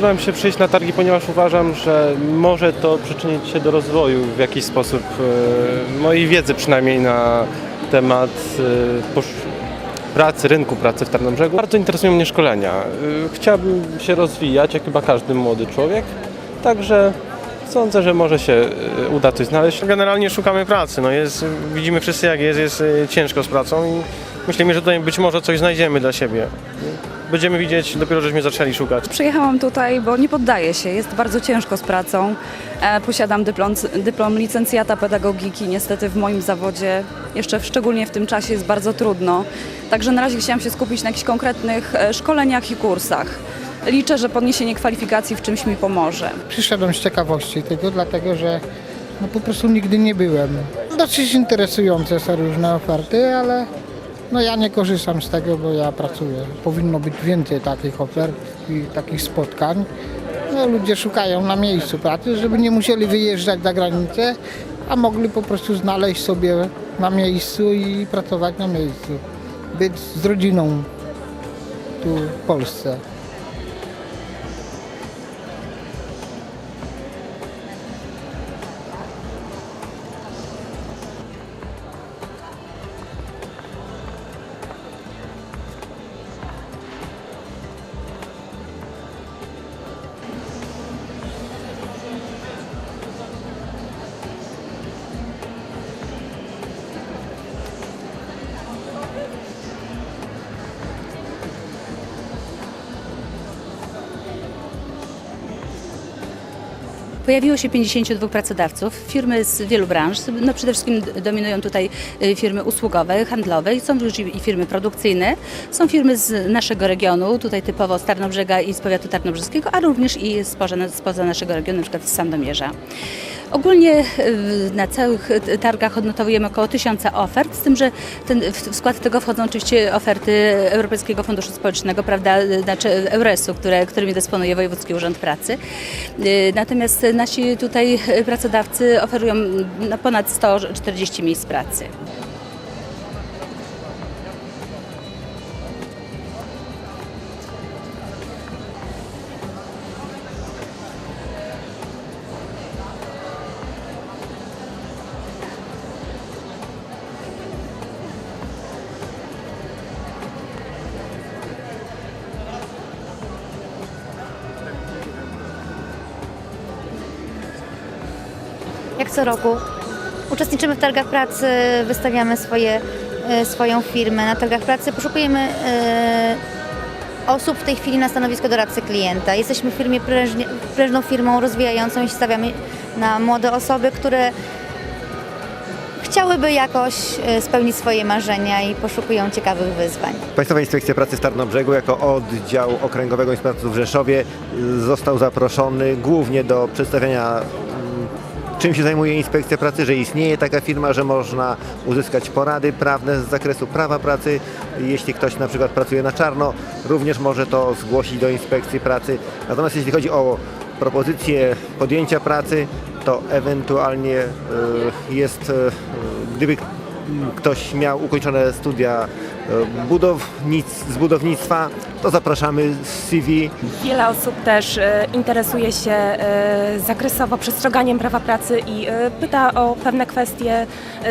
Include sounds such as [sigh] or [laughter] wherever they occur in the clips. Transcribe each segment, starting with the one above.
Zdecydowałem się przyjść na targi, ponieważ uważam, że może to przyczynić się do rozwoju w jakiś sposób e, mojej wiedzy przynajmniej na temat e, pracy, rynku pracy w Tarnobrzegu. Bardzo interesują mnie szkolenia. E, Chciałbym się rozwijać, jak chyba każdy młody człowiek, także sądzę, że może się uda coś znaleźć. Generalnie szukamy pracy. No jest, widzimy wszyscy jak jest, jest ciężko z pracą i myślimy, że tutaj być może coś znajdziemy dla siebie. Będziemy widzieć, dopiero żeśmy zaczęli szukać. Przyjechałam tutaj, bo nie poddaję się. Jest bardzo ciężko z pracą. E, Posiadam dyplom, dyplom licencjata pedagogiki. Niestety w moim zawodzie, jeszcze szczególnie w tym czasie, jest bardzo trudno. Także na razie chciałam się skupić na jakichś konkretnych e, szkoleniach i kursach. Liczę, że podniesienie kwalifikacji w czymś mi pomoże. Przyszedłem z ciekawości tylko dlatego, że no po prostu nigdy nie byłem. Dosyć interesujące są różne oferty, ale no ja nie korzystam z tego, bo ja pracuję. Powinno być więcej takich ofert i takich spotkań. No, ludzie szukają na miejscu pracy, żeby nie musieli wyjeżdżać za granicę, a mogli po prostu znaleźć sobie na miejscu i pracować na miejscu. Być z rodziną tu w Polsce. Pojawiło się 52 pracodawców, firmy z wielu branż. No przede wszystkim dominują tutaj y, firmy usługowe, handlowe, są już i firmy produkcyjne, są firmy z naszego regionu, tutaj typowo z Tarnobrzega i z powiatu tarnobrzeskiego, a również i spoza, spoza naszego regionu, przykład z Sandomierza. Ogólnie y, na całych y, targach odnotowujemy około tysiąca ofert, z tym, że ten, w skład tego wchodzą oczywiście oferty Europejskiego Funduszu Społecznego, prawda, y, znaczy Euresu, które, którymi dysponuje Wojewódzki Urząd Pracy. Natomiast nasi tutaj pracodawcy oferują no, ponad 140 miejsc pracy. Co roku. Uczestniczymy w targach pracy, wystawiamy swoje, e, swoją firmę na targach pracy, poszukujemy e, osób w tej chwili na stanowisko doradcy klienta. Jesteśmy w firmie prężnie, prężną firmą rozwijającą i stawiamy na młode osoby, które chciałyby jakoś e, spełnić swoje marzenia i poszukują ciekawych wyzwań. Państwowa Inspekcja Pracy w Tarnobrzegu jako oddział Okręgowego Inspektoratu w Rzeszowie został zaproszony głównie do przedstawienia czym się zajmuje Inspekcja Pracy, że istnieje taka firma, że można uzyskać porady prawne z zakresu prawa pracy. Jeśli ktoś na przykład pracuje na czarno, również może to zgłosić do Inspekcji Pracy. Natomiast jeśli chodzi o propozycję podjęcia pracy, to ewentualnie y, jest, y, gdyby ktoś miał ukończone studia e, budownic, z budownictwa, to zapraszamy z CV. Wiele osób też e, interesuje się e, zakresowo przestrzeganiem prawa pracy i e, pyta o pewne kwestie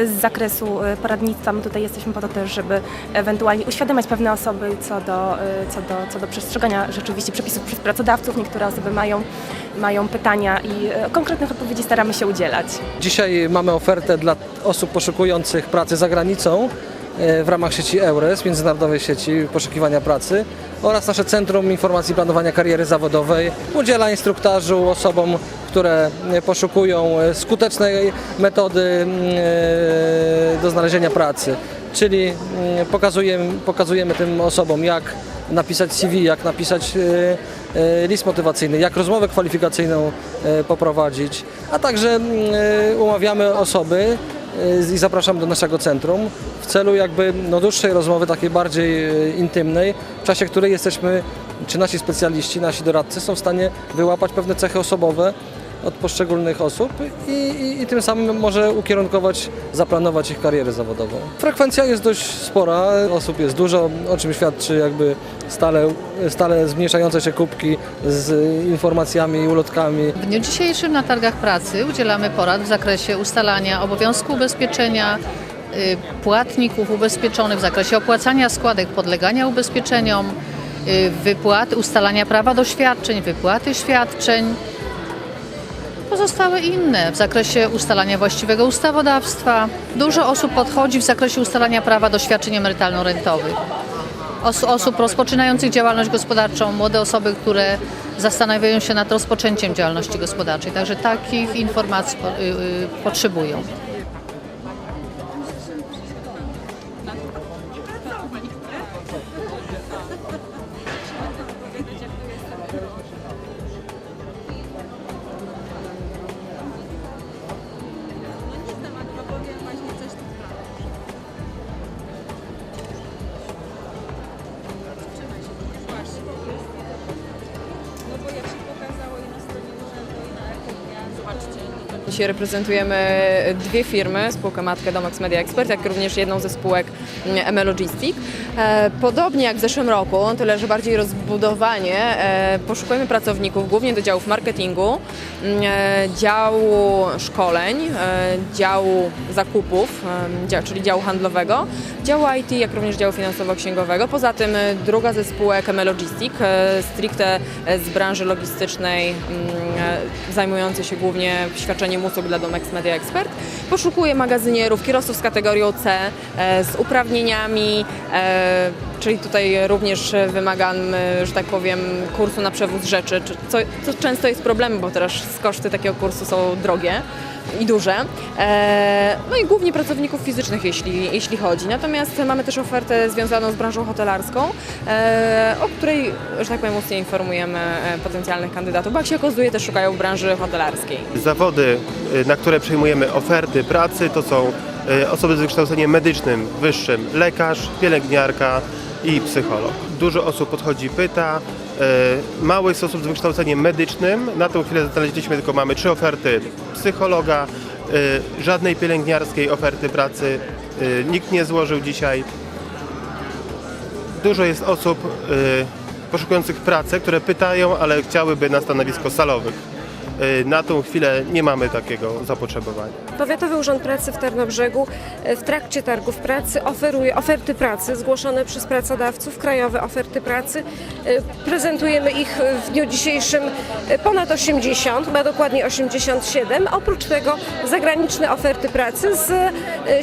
z zakresu poradnictwa. My tutaj jesteśmy po to też, żeby ewentualnie uświadamiać pewne osoby co do, co do, co do przestrzegania rzeczywiście przepisów przez pracodawców. Niektóre osoby mają, mają pytania i konkretnych odpowiedzi staramy się udzielać. Dzisiaj mamy ofertę dla osób poszukujących pracy za granicą w ramach sieci EURES, międzynarodowej sieci poszukiwania pracy oraz nasze Centrum Informacji Planowania Kariery Zawodowej udziela instruktażu osobom, które e, poszukują e, skutecznej metody mm, e, do znalezienia pracy. Czyli mm, pokazujemy, pokazujemy tym osobom, jak napisać CV, jak napisać e, e, list motywacyjny, jak rozmowę kwalifikacyjną e, poprowadzić, a także mm, e, umawiamy osoby e, i zapraszam do naszego centrum. W celu jakby no, dłuższej rozmowy, takiej bardziej e, intymnej, w czasie której jesteśmy, czy nasi specjaliści, nasi doradcy są w stanie wyłapać pewne cechy osobowe od poszczególnych osób i, i, i tym samym może ukierunkować, zaplanować ich karierę zawodową. Frekwencja jest dość spora, osób jest dużo, o czym świadczy jakby stale, stale zmniejszające się kubki z informacjami i ulotkami. W dniu dzisiejszym na targach pracy udzielamy porad w zakresie ustalania obowiązku ubezpieczenia, y, płatników ubezpieczonych w zakresie opłacania składek, podlegania ubezpieczeniom, y, wypłat, ustalania prawa do świadczeń, wypłaty świadczeń. Pozostałe inne w zakresie ustalania właściwego ustawodawstwa. Dużo osób podchodzi w zakresie ustalania prawa do świadczeń emerytalno-rentowych. Os- osób rozpoczynających działalność gospodarczą, młode osoby, które zastanawiają się nad rozpoczęciem działalności gospodarczej. Także takich informacji po, y, y, potrzebują. Dzisiaj reprezentujemy dwie firmy, spółkę matkę Domex Media Expert, jak również jedną ze spółek mm, ME Logistic. E, Podobnie jak w zeszłym roku, tyle że bardziej rozbudowanie, e, poszukujemy pracowników głównie do działów marketingu, mm, e, działu szkoleń, działu zakupów, czyli działu handlowego, działu IT, jak również działu finansowo-księgowego. Poza tym druga ze spółek ME Logistic, stricte z branży logistycznej, zajmującej się głównie świadczeniem usług dla Domex Media Expert. Poszukuje magazynierów, kierowców z kategorią C, e, z uprawnieniami, e, czyli tutaj również wymagam, że tak powiem, kursu na przewóz rzeczy, czy- co, co często jest problemem, bo teraz koszty takiego kursu są drogie i duże. E, No i głównie pracowników fizycznych, jeśli, jeśli chodzi. Natomiast mamy też ofertę związaną z branżą hotelarską, e, o której, że tak powiem, mocniej informujemy e, potencjalnych kandydatów, bo jak się okazuje, też szukają branży hotelarskiej. Zawody, na które przyjmujemy oferty pracy, to są osoby z wykształceniem medycznym wyższym, lekarz, pielęgniarka i psycholog. Dużo osób podchodzi, pyta. Y, Mało jest osób z wykształceniem medycznym. Na tą chwilę znaleźliśmy tylko mamy trzy oferty psychologa, y, żadnej pielęgniarskiej oferty pracy y, nikt nie złożył dzisiaj. Dużo jest osób poszukujących pracy, które pytają, ale chciałyby na stanowisko salowych. Y, Na tą chwilę nie mamy takiego zapotrzebowania. Powiatowy Urząd Pracy w Tarnobrzegu e, w trakcie targów pracy oferuje oferty pracy zgłoszone przez pracodawców, krajowe oferty pracy. E, Prezentujemy ich w dniu dzisiejszym ponad 80, chyba dokładnie 87. Oprócz tego zagraniczne oferty pracy z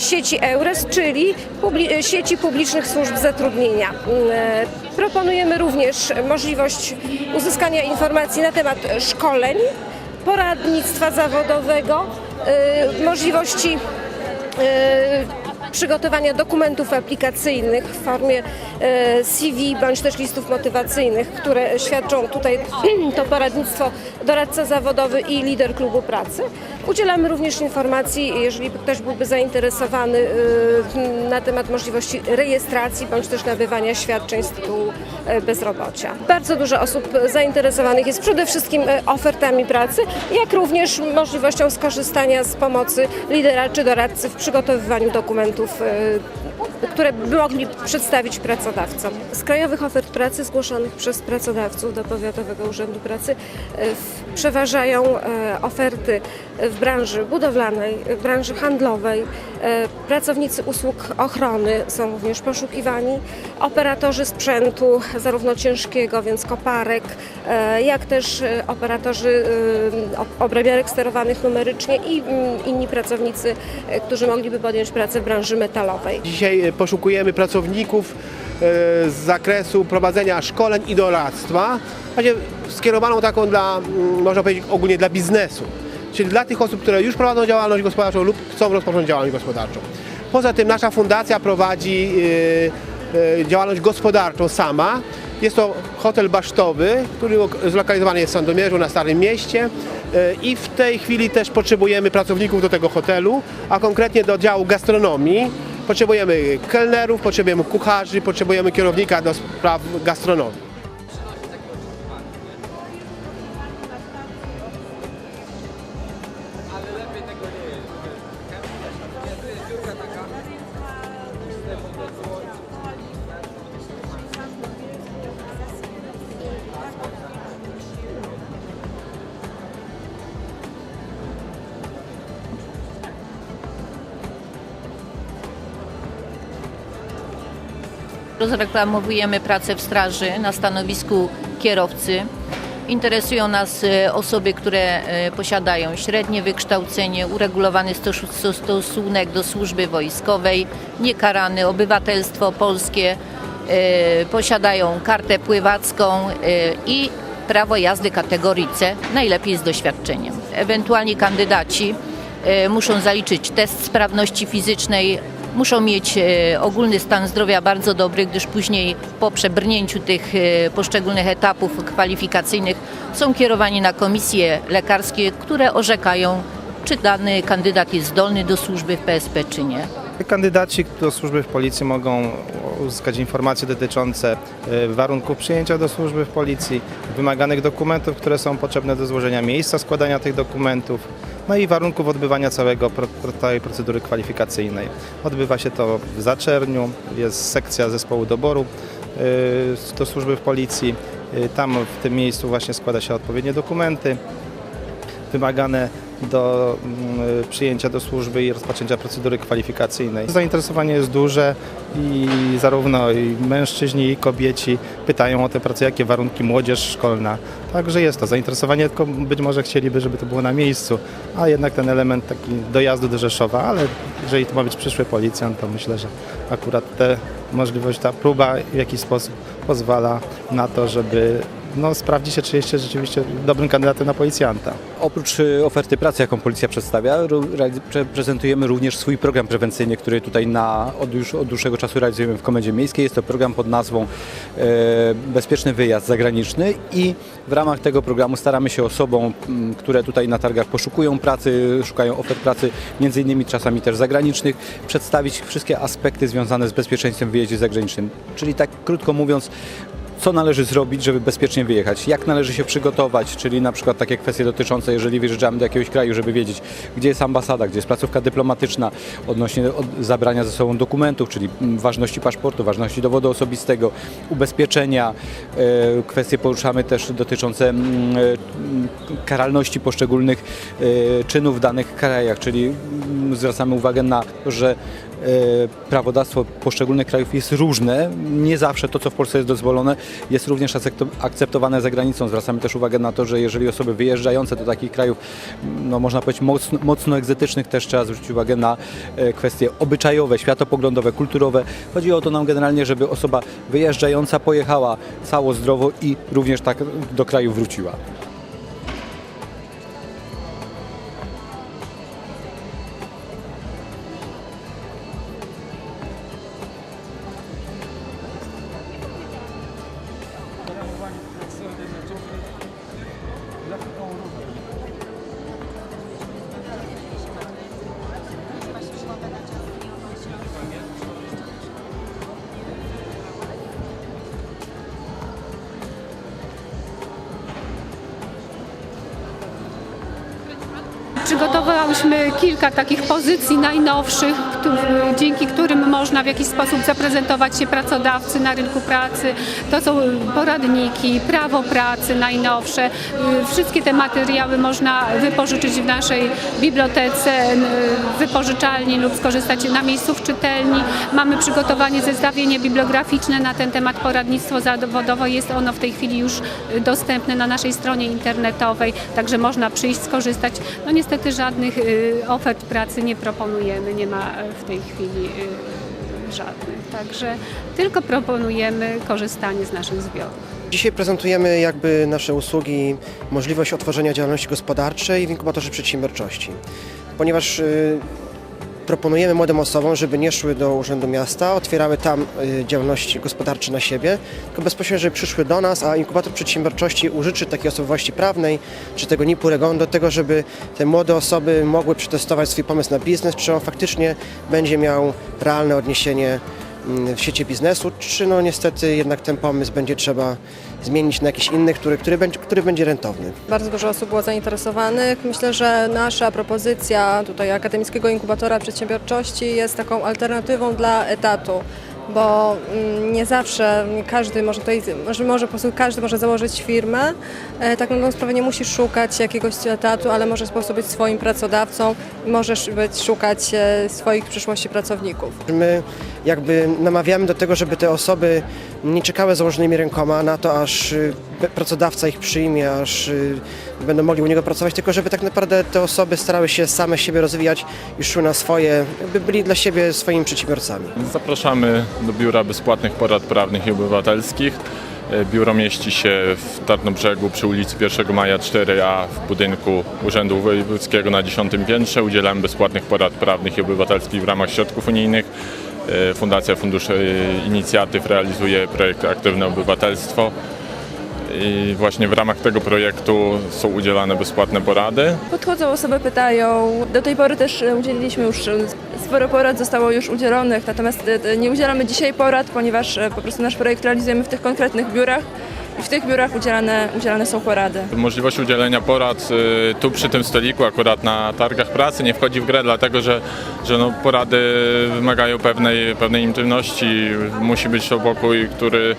sieci EURES, czyli publi- sieci publicznych służb zatrudnienia. Proponujemy również możliwość uzyskania informacji na temat szkoleń, poradnictwa zawodowego, y, możliwości y, przygotowania dokumentów aplikacyjnych w formie y, CV bądź też listów motywacyjnych, które świadczą tutaj [clears throat] to poradnictwo doradca zawodowy i lider klubu pracy. Udzielamy również informacji, jeżeli ktoś byłby zainteresowany y, na temat możliwości rejestracji bądź też nabywania świadczeń z tytułu y, bezrobocia. Bardzo dużo osób zainteresowanych jest przede wszystkim y, ofertami pracy, jak również możliwością skorzystania z pomocy lidera czy doradcy w przygotowywaniu dokumentów, które by mogli przedstawić pracodawcom. Z krajowych ofert pracy zgłoszonych przez pracodawców do Powiatowego Urzędu Pracy w- przeważają e, oferty w branży budowlanej, w branży handlowej. E, Pracownicy usług ochrony są również poszukiwani. Operatorzy sprzętu, zarówno ciężkiego, więc koparek, e, jak też e, operatorzy e, ob- obrabiarek sterowanych numerycznie i mm, inni pracownicy, e, którzy mogliby podjąć pracę w branży metalowej. Dzisiaj e, poszukujemy pracowników e, z zakresu prowadzenia szkoleń i doradztwa, skierowaną taką dla, mm, można powiedzieć, ogólnie dla biznesu. Czyli dla tych osób, które już prowadzą działalność gospodarczą lub chcą rozpocząć działalność gospodarczą. Poza tym nasza fundacja prowadzi e, e, działalność gospodarczą sama. Jest to hotel basztowy, który lok- zlokalizowany jest w Sandomierzu na Starym Mieście i w tej chwili też potrzebujemy pracowników do tego hotelu, a konkretnie do działu gastronomii. Potrzebujemy kelnerów, potrzebujemy kucharzy, potrzebujemy kierownika do spraw gastronomii. Rozreklamowujemy pracę w straży na stanowisku kierowcy. Interesują nas e, osoby, które e, posiadają średnie wykształcenie, uregulowany stos- stosunek do służby wojskowej, niekarany, obywatelstwo polskie, e, posiadają kartę pływacką i prawo jazdy kategorii C, najlepiej z doświadczeniem. Ewentualnie kandydaci muszą zaliczyć test sprawności fizycznej, muszą mieć e, ogólny stan zdrowia bardzo dobry, gdyż później po przebrnięciu tych e, poszczególnych etapów kwalifikacyjnych są kierowani na komisje lekarskie, które orzekają, czy dany kandydat jest zdolny do służby w PSP, czy nie. Kandydaci do służby w policji mogą uzyskać informacje dotyczące e, warunków przyjęcia do służby w policji, wymaganych dokumentów, które są potrzebne do złożenia miejsca składania tych dokumentów, no i warunków odbywania całego całej procedury kwalifikacyjnej. Odbywa się to w Zaczerniu, jest sekcja zespołu doboru e, do służby w policji. E, Tam w tym miejscu właśnie składa się odpowiednie dokumenty wymagane do mm, przyjęcia do służby i rozpoczęcia procedury kwalifikacyjnej. Zainteresowanie jest duże i zarówno i mężczyźni i kobieci pytają o te prace, jakie warunki młodzież szkolna. Także jest to zainteresowanie, tylko być może chcieliby, żeby to było na miejscu, a jednak ten element taki dojazdu do Rzeszowa, ale jeżeli to ma być przyszły policjant, to myślę, że akurat te możliwość, ta próba w jakiś sposób pozwala na to, żeby no, sprawdzić się, czy jesteście rzeczywiście dobrym kandydatem na policjanta. Oprócz y, oferty pracy, jaką policja przedstawia, prezentujemy również swój program prewencyjny, który tutaj na, od, już od dłuższego czasu realizujemy w Komendzie Miejskiej. Jest to program pod nazwą e, Bezpieczny Wyjazd Zagraniczny i w ramach tego programu staramy się osobom, które tutaj na targach poszukują pracy, szukają ofert pracy, między innymi czasami też zagranicznych, przedstawić wszystkie aspekty związane z bezpieczeństwem w wyjeździe zagranicznym. Czyli tak krótko mówiąc, co należy zrobić, żeby bezpiecznie wyjechać, jak należy się przygotować, czyli na przykład takie kwestie dotyczące, jeżeli wyjeżdżamy do jakiegoś kraju, żeby wiedzieć, gdzie jest ambasada, gdzie jest placówka dyplomatyczna, odnośnie od zabrania ze sobą dokumentów, czyli mm, ważności paszportu, ważności dowodu osobistego, ubezpieczenia. E, Kwestie poruszamy też dotyczące mm, e, karalności poszczególnych e, czynów w danych krajach, czyli mm, zwracamy uwagę na to, że prawodawstwo poszczególnych krajów jest różne. Nie zawsze to, co w Polsce jest dozwolone, jest również akcepto- akceptowane za granicą. Zwracamy też uwagę na to, że jeżeli osoby wyjeżdżające do takich krajów, no można powiedzieć mocno, mocno egzotycznych, też trzeba zwrócić uwagę na e, kwestie obyczajowe, światopoglądowe, kulturowe. Chodzi o to nam generalnie, żeby osoba wyjeżdżająca pojechała cało zdrowo i również tak do kraju wróciła. Przygotowałyśmy kilka takich pozycji najnowszych, dzięki którym można w jakiś sposób zaprezentować się pracodawcy na rynku pracy. To są poradniki, prawo pracy najnowsze. Wszystkie te materiały można wypożyczyć w naszej bibliotece, wypożyczalni lub skorzystać na miejscu w czytelni. Mamy przygotowanie zestawienie bibliograficzne na ten temat, poradnictwo zawodowe. Jest ono w tej chwili już y, dostępne na naszej stronie internetowej, także można przyjść, skorzystać. No niestety żadnych y, ofert pracy nie proponujemy, nie ma y, w tej chwili y, żadnych. Także tylko proponujemy korzystanie z naszych zbiorów. Dzisiaj prezentujemy jakby nasze usługi, możliwość otworzenia działalności gospodarczej w inkubatorze przedsiębiorczości. Ponieważ y, proponujemy młodym osobom, żeby nie szły do Urzędu Miasta, otwierały tam y, działalności gospodarcze na siebie, tylko bezpośrednio, żeby przyszły do nas, a inkubator przedsiębiorczości użyczy takiej osobowości prawnej, czy tego NIP-u do tego, żeby te młode osoby mogły przetestować swój pomysł na biznes, czy on faktycznie będzie miał realne odniesienie w sieci biznesu, czy no niestety jednak ten pomysł będzie trzeba zmienić na jakiś inny, który, który, będzie, który będzie rentowny. Bardzo dużo osób było zainteresowanych. Myślę, że nasza propozycja tutaj Akademickiego Inkubatora Przedsiębiorczości jest taką alternatywą dla etatu. Bo mm, nie zawsze każdy może tutaj, może, może po prostu każdy może założyć firmę. E, Tak na sprawę nie musisz szukać jakiegoś etatu, ale możesz po prostu być swoim pracodawcą i możesz być, szukać e, swoich przyszłości pracowników. My jakby namawiamy do tego, żeby te osoby nie czekały założonymi rękoma na to, aż y, pracodawca ich przyjmie, aż będą mogli u niego pracować, tylko żeby tak naprawdę te osoby starały się same siebie rozwijać i szły na swoje, by byli dla siebie swoimi przedsiębiorcami. Zapraszamy do Biura Bezpłatnych Porad Prawnych i Obywatelskich. E, Biuro mieści się w Tarnobrzegu przy ulicy 1 Maja 4A w budynku Urzędu Wojewódzkiego na 10 piętrze. Udzielamy bezpłatnych porad prawnych i obywatelskich w ramach środków unijnych. E, Fundacja Fundusz e, Inicjatyw realizuje projekt Aktywne Obywatelstwo. I właśnie w ramach tego projektu są udzielane bezpłatne porady. Podchodzą osoby, pytają. Do tej pory też e, udzieliliśmy już, e, sporo porad zostało już udzielonych, natomiast e, nie udzielamy dzisiaj porad, ponieważ po prostu nasz projekt realizujemy w tych konkretnych biurach i w tych biurach udzielane, udzielane są porady. Możliwość udzielenia porad tu przy tym stoliku, akurat na targach pracy, nie wchodzi w grę, dlatego że, że no, porady wymagają pewnej, pewnej intymności. Musi być to pokój, który,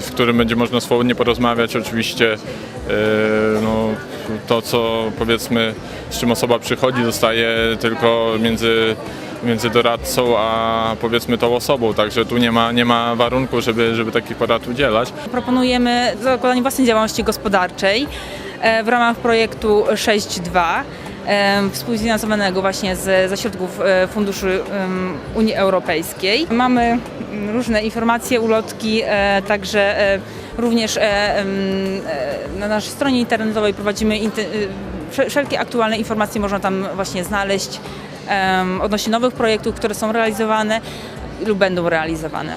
w którym będzie można swobodnie porozmawiać. Oczywiście y, no, to, co powiedzmy, z czym osoba przychodzi, zostaje tylko między między doradcą a powiedzmy tą osobą, także tu nie ma, nie ma warunku, żeby, żeby takich porad udzielać. Proponujemy zakładanie własnej działalności gospodarczej e, w ramach projektu 6.2 e, współfinansowanego właśnie ze środków e, funduszy Unii Europejskiej. Mamy mm, różne informacje, ulotki, e, także e, również na naszej stronie internetowej prowadzimy wszelkie aktualne informacje można tam właśnie znaleźć odnośnie nowych projektów, które są realizowane lub będą realizowane.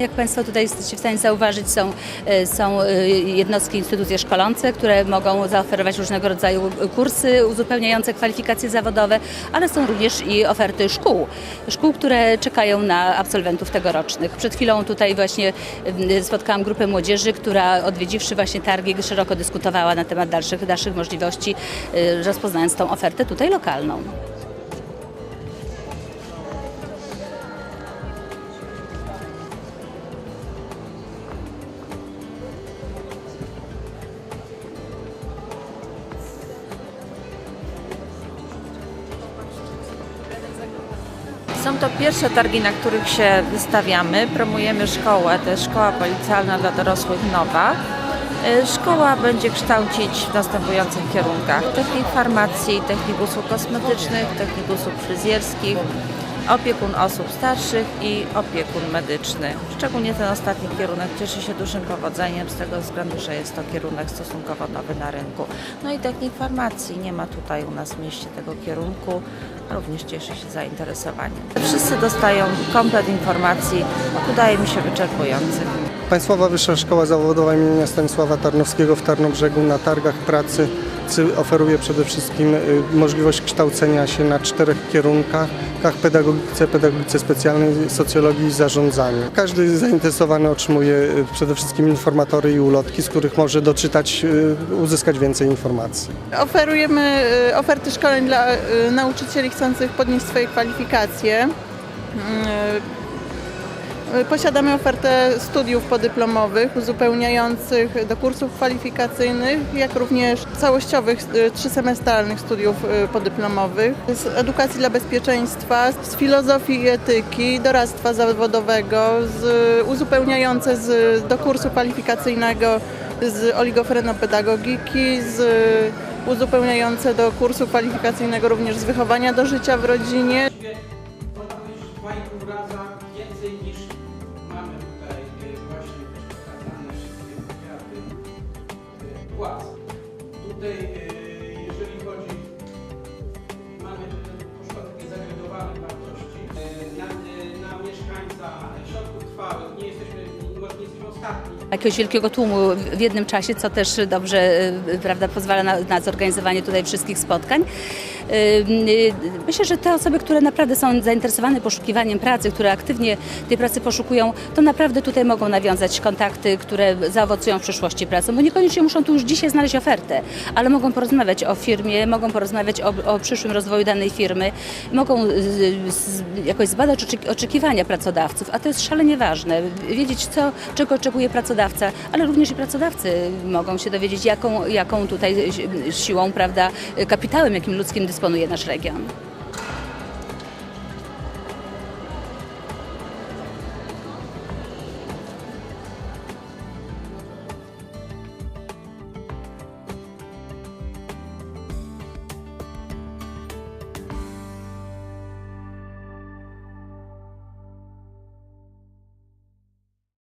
Jak Państwo tutaj jesteście w stanie zauważyć, są, e, są e, jednostki, instytucje szkolące, które mogą zaoferować różnego rodzaju kursy uzupełniające kwalifikacje zawodowe, ale są również i oferty szkół. Szkół, które czekają na absolwentów tegorocznych. Przed chwilą tutaj właśnie m, spotkałam grupę młodzieży, która odwiedziwszy właśnie targi szeroko dyskutowała na temat dalszych, dalszych możliwości, e, rozpoznając tą ofertę tutaj lokalną. Pierwsze targi, na których się wystawiamy. Promujemy szkołę, to jest szkoła policjalna dla dorosłych Nowa. Y, Szkoła będzie kształcić w następujących kierunkach. Technik farmacji, technik usług kosmetycznych, technik usług fryzjerskich, opiekun osób starszych i opiekun medyczny. Szczególnie ten ostatni kierunek cieszy się dużym powodzeniem z tego względu, że jest to kierunek stosunkowo nowy na rynku. No i technik farmacji, nie ma tutaj u nas w mieście tego kierunku, również cieszy się zainteresowaniem. Wszyscy dostają komplet informacji, wydaje mi się wyczerpujących. Państwowa Wyższa Szkoła Zawodowa im. Stanisława Tarnowskiego w Tarnobrzegu na targach pracy oferuje przede wszystkim y, możliwość kształcenia się na czterech kierunkach pedagogice, pedagogice specjalnej, socjologii i zarządzaniu. Każdy zainteresowany otrzymuje y, przede wszystkim informatory i ulotki, z których może doczytać, y, uzyskać więcej informacji. Oferujemy oferty szkoleń dla nauczycieli chcących podnieść swoje kwalifikacje. Y, Posiadamy ofertę studiów podyplomowych uzupełniających do kursów kwalifikacyjnych, jak również całościowych y, trzysemestralnych studiów y, podyplomowych z edukacji dla bezpieczeństwa, z filozofii i etyki, doradztwa zawodowego, z, uzupełniające z, do kursu kwalifikacyjnego z oligofrenopedagogiki, z uzupełniające do kursu kwalifikacyjnego również z wychowania do życia w rodzinie. Dwa i więcej niż mamy tutaj y, właśnie przekazane wszystkie powiaty y, płac. Tutaj y, jeżeli chodzi, mamy takie zagregowane wartości na, na mieszkańca środków trwałych, nie jesteśmy, może nie jesteśmy jakiegoś wielkiego tłumu w jednym czasie, co też dobrze prawda, pozwala na, na zorganizowanie tutaj wszystkich spotkań. Y, Myślę, że te osoby, które naprawdę są zainteresowane poszukiwaniem pracy, które aktywnie tej pracy poszukują, to naprawdę tutaj mogą nawiązać kontakty, które zaowocują w przyszłości pracą, bo niekoniecznie muszą tu już dzisiaj znaleźć ofertę, ale mogą porozmawiać o firmie, mogą porozmawiać o, o przyszłym rozwoju danej firmy, mogą z, jakoś zbadać oczeki- oczekiwania pracodawców, a to jest szalenie ważne, wiedzieć co, czego oczekuje pracodawca, ale również i pracodawcy mogą się dowiedzieć, jaką, jaką tutaj si- siłą, prawda, kapitałem, jakim ludzkim dysponuje nasz region.